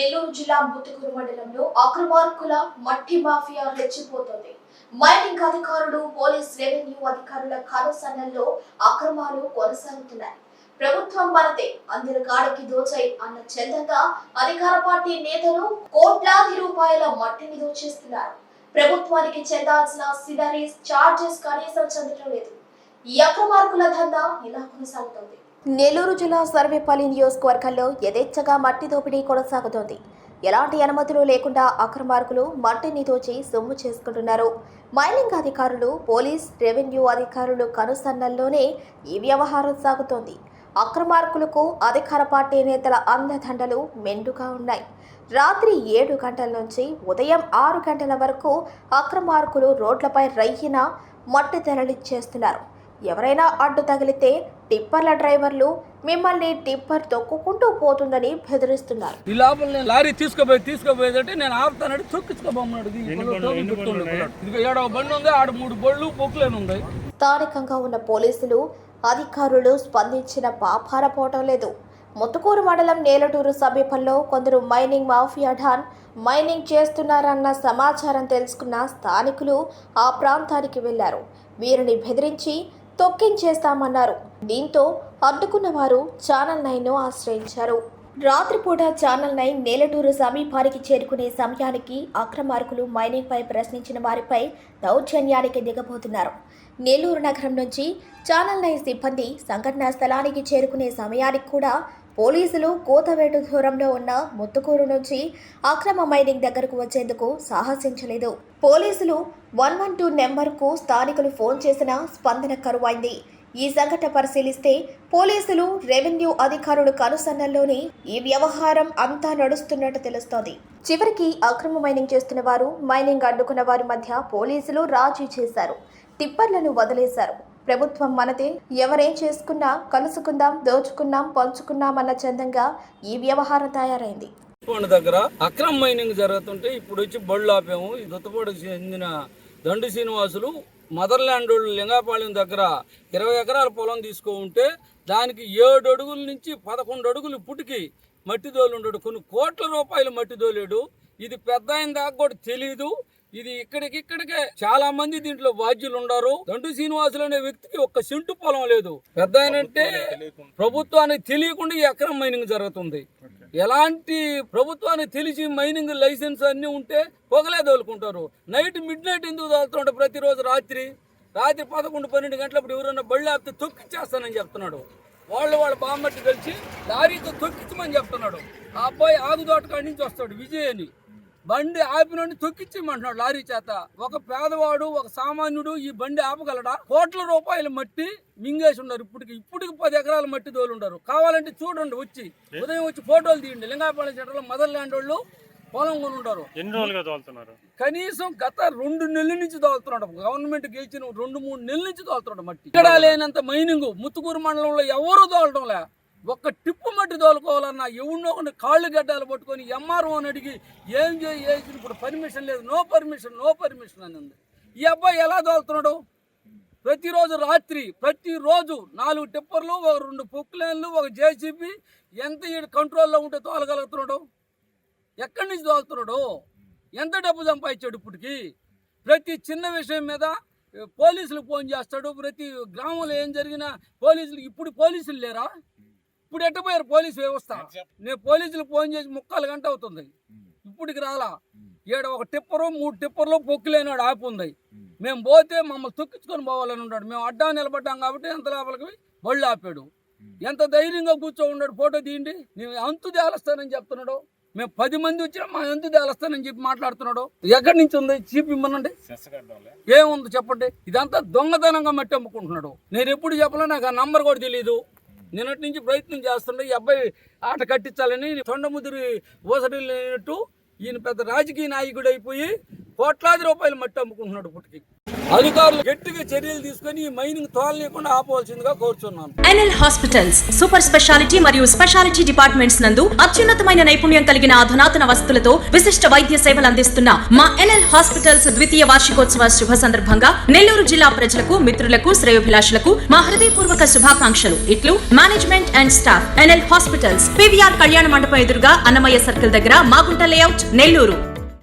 నెల్లూరు జిల్లా ముత్తుకూరు మండలంలో అక్రమార్కుల మట్టి మాఫియా రెచ్చిపోతోంది. మైనింగ్ అధికారులు పోలీస్ రెవెన్యూ అధికారుల కనుసన్నల్లో అక్రమాలు కొనసాగుతున్నాయి. ప్రభుత్వం మనదే అందరి కాడికి దోచై అన్న చందంగా అధికార పార్టీ నేతలు కోట్లాది రూపాయల మట్టిని దోచేస్తున్నారు. ప్రభుత్వానికి చెందాల్సిన సినరీస్ చార్జెస్ కనీసం చెందడం లేదు. ఈ అక్రమార్కుల దందా ఇలా కొనసాగుతోంది. నెల్లూరు జిల్లా సర్వేపల్లి నియోజకవర్గంలో యథేచ్ఛగా మట్టి దోపిడీ కొనసాగుతోంది. ఎలాంటి అనుమతులు లేకుండా అక్రమార్కులు మట్టిని దోచి సొమ్ము చేసుకుంటున్నారు. మైనింగ్ అధికారులు పోలీస్ రెవెన్యూ అధికారులు కనుసన్నల్లోనే ఈ వ్యవహారం సాగుతోంది. అక్రమార్కులకు అధికార పార్టీ నేతల అండదండలు మెండుగా ఉన్నాయి. రాత్రి ఏడు గంటల నుంచి ఉదయం ఆరు గంటల వరకు అక్రమార్కులు రోడ్లపై రయ్యిన మట్టి తెరలిచ్చేస్తున్నారు ఎవరైనా అడ్డు తగిలితే టిప్పర్ల డ్రైవర్లు మిమ్మల్ని టిప్పర్ తొక్కుకుంటూ పోతుందని బెదిరిస్తున్నారు. ఈ లోపల నేను లారీ తీసుకుపోయి తీసుకుపోయేదంటే నేను ఆపుతానంటే తొక్కించుకోబోమన్నాడు ఏడవ బండి ఉంది ఆడ మూడు బళ్ళు పొక్కులేని స్థానికంగా ఉన్న పోలీసులు అధికారులు స్పందించిన పాపార పోవటం లేదు. ముత్తుకూరు మండలం నేలటూరు సమీపంలో కొందరు మైనింగ్ మాఫియా ఢాన్ మైనింగ్ చేస్తున్నారన్న సమాచారం తెలుసుకున్న స్థానికులు ఆ ప్రాంతానికి వెళ్ళారు. వీరిని బెదిరించి తొక్కించేస్తామన్నారు. దీంతో అడ్డుకున్న వారు ఛానల్ నైన్ను ఆశ్రయించారు. రాత్రిపూట ఛానల్ నైన్ నేలటూరు సమీపానికి చేరుకునే సమయానికి అక్రమార్కులు మైనింగ్ పై ప్రశ్నించిన వారిపై దౌర్జన్యానికి దిగబోతున్నారు. నెల్లూరు నగరం నుంచి ఛానల్ నైన్ సిబ్బంది సంఘటనా స్థలానికి చేరుకునే సమయానికి కూడా పోలీసులు కోతవేటు దూరంలో ఉన్న ముత్తుకూరు నుంచి అక్రమ మైనింగ్ దగ్గరకు వచ్చేందుకు సాహసించలేదు. పోలీసులు వన్ వన్ టూ నెంబర్కు స్థానికులు ఫోన్ చేసిన స్పందన కరువైంది. ఈ సంఘటన పరిశీలిస్తే పోలీసులు రెవెన్యూ అధికారులు కనుసన్నల్లోనే ఈ వ్యవహారం అంతా నడుస్తున్నట్టు తెలుస్తోంది. చివరికి అక్రమ మైనింగ్ చేస్తున్న వారు మైనింగ్ అడ్డుకున్న వారి మధ్య పోలీసులు రాజీ చేశారు. టిప్పర్లను వదిలేశారు. ప్రభుత్వం మనదే. ఎవరేం చేసుకున్నా కలుసుకుందాం దోచుకున్నాం పంచుకున్నాం అన్న చందంగా ఈ వ్యవహారం తయారైంది. దగ్గర అక్రమ మైనింగ్ జరుగుతుంటే ఇప్పుడు వచ్చి బళ్ళు ఆపాము. ఈ చెందిన దండు శ్రీనివాసులు మదర్లాండ్ వాళ్ళు లింగాపాలెం దగ్గర ఇరవై ఎకరాల పొలం తీసుకో ఉంటే దానికి ఏడు అడుగుల నుంచి పదకొండు అడుగులు పుటికి మట్టి దోలు ఉండడు. కొన్ని కోట్ల రూపాయలు మట్టి దోలేడు. ఇది పెద్ద అయిన దాకా కూడా తెలియదు ఇది ఇక్కడికి ఇక్కడికే చాలా మంది దీంట్లో బాధ్యులు ఉన్నారు దండు శ్రీనివాసులు అనే వ్యక్తికి ఒక్క సెంటు పొలం లేదు. పెద్ద అంటే ప్రభుత్వానికి తెలియకుండా. ఈ అక్రమ మైనింగ్ జరుగుతుంది. ఎలాంటి ప్రభుత్వానికి తెలిసి మైనింగ్ లైసెన్స్ అన్ని ఉంటే పొగలే తోలుకుంటారు. నైట్ మిడ్ నైట్ ఎందుకు తోలుతుంటారు ప్రతిరోజు రాత్రి? రాత్రి పదకొండు పన్నెండు గంటలప్పుడు ఎవరైనా బళ్ళు ఆపితే తొక్కిచ్చేస్తానని చెప్తున్నాడు. వాళ్ళు వాళ్ళ బామ్మట్టి కలిసి లారీతో తొక్కించమని చెప్తున్నాడు. ఆ అబ్బాయి ఆగుదోట కాడి నుంచి వస్తాడు విజయ్ అని బండి ఆపినోడిని తొక్కించమంటున్నాడు లారీ చేత. ఒక పేదవాడు ఒక సామాన్యుడు ఈ బండి ఆపగలడా? కోట్ల రూపాయల మట్టి మింగేసి ఉన్నారు ఇప్పటికి. ఇప్పటికి పది ఎకరాల మట్టి తోలు ఉండరు కావాలంటే చూడండి వచ్చి. ఉదయం వచ్చి ఫోటోలు తీయండి. లింగాపాలెం చెట్టలో మదర్ ల్యాండ్ వాళ్ళు పొలం కొని ఉంటారు ఎన్ని రోజులుగా తోలుతున్నారు? కనీసం గత రెండు నెలల నుంచి తోలుతున్నాడు. గవర్నమెంట్ గెలిచిన రెండు మూడు నెలల నుంచి తోలుతున్నాడు మట్టి. ఇక్కడ లేనంత మైనింగ్. ముత్తుకూరు మండలంలో ఎవరు తోలటం లే ఒక్క టిప్పు మట్టి తోలుకోవాలన్నా ఎవరినో ఒకటి కాళ్ళు గడ్డాలు పట్టుకొని ఎంఆర్ఓ అని అడిగి ఏం చేసి ఇప్పుడు పర్మిషన్ లేదు. నో పర్మిషన్ నో పర్మిషన్ అని ఉంది ఈ అబ్బాయి ఎలా తోలుతున్నాడు? ప్రతిరోజు రాత్రి ప్రతిరోజు నాలుగు టిప్పర్లు ఒక రెండు పొక్కులేన్లు ఒక జేసీబీ ఎంత ఈ కంట్రోల్లో ఉంటే తోలగలుగుతున్నాడు? ఎక్కడి నుంచి తోలుతున్నాడు? ఎంత డబ్బు సంపాదించాడు ఇప్పటికి? ప్రతి చిన్న విషయం మీద పోలీసులకు ఫోన్ చేస్తాడు. ప్రతి గ్రామంలో ఏం జరిగినా పోలీసులు ఇప్పుడు పోలీసులు లేరా? ఇప్పుడు ఎట్టపోయారు పోలీసు వ్యవస్థ? నేను పోలీసులకు ఫోన్ చేసి ముక్కాలు గంట అవుతుంది. ఇప్పటికి రాలా? ఈడ ఒక టిప్పరు మూడు టిప్పర్లు పొక్కులేనాడు ఆపు ఉంది. మేము పోతే మమ్మల్ని తొక్కించుకొని పోవాలని ఉన్నాడు. మేము అడ్డా నిలబడ్డాం కాబట్టి ఎంత లోపలికి బళ్ళు ఆపాడు. ఎంత ధైర్యంగా కూర్చో ఉన్నాడు ఫోటో తీయండి. నేను అంతు తేలుస్తానని చెప్తున్నాడు. మేము పది మంది వచ్చినా మా అంతు తేలుస్తానని చెప్పి మాట్లాడుతున్నాడు. ఎక్కడి నుంచి ఉంది? చీప్ ఇమ్మనండి. ఏముంది చెప్పండి? ఇదంతా దొంగతనంగా మట్టి అమ్ముకుంటున్నాడు. నేను ఎప్పుడు చెప్పలే నాకు ఆ నంబర్ కూడా తెలియదు నిన్నటి నుంచి ప్రయత్నం చేస్తుండే. ఈ అబ్బాయి ఆట కట్టించాలని తొండముదిరి ఊసడిల్లినట్టు ఈయన పెద్ద రాజకీయ నాయకుడు అయిపోయి కోట్లాది రూపాయలు మట్టి అమ్ముకుంటున్నాడు పుట్టికి అధికారులు గట్టిగా చర్యలు తీసుకొని మైనింగ్ తోలనీయకుండా ఆపవలసిందిగా కోరుతున్నాను N L hospitals super speciality మరియు స్పెషాలిటీ డిపార్ట్మెంట్స్ నందు అత్యున్నతమైన నైపుణ్యం కలిగిన అధునాతన వసతులతో విశిష్ట వైద్య సేవలు అందిస్తున్న మా ఎన్ఎల్ హాస్పిటల్స్ ద్వితీయ వార్షికోత్సవ శుభ సందర్భంగా నెల్లూరు జిల్లా ప్రజలకు మిత్రులకు శ్రేయోభిలాషులకు మా హృదయపూర్వక శుభాకాంక్షలు. ఇట్లు management and staff NL hospitals PVR కళ్యాణ మండపం ఎదురుగా అన్నమయ్య సర్కిల్ దగ్గర మాగుంట లేఅవుట్ నెల్లూరు.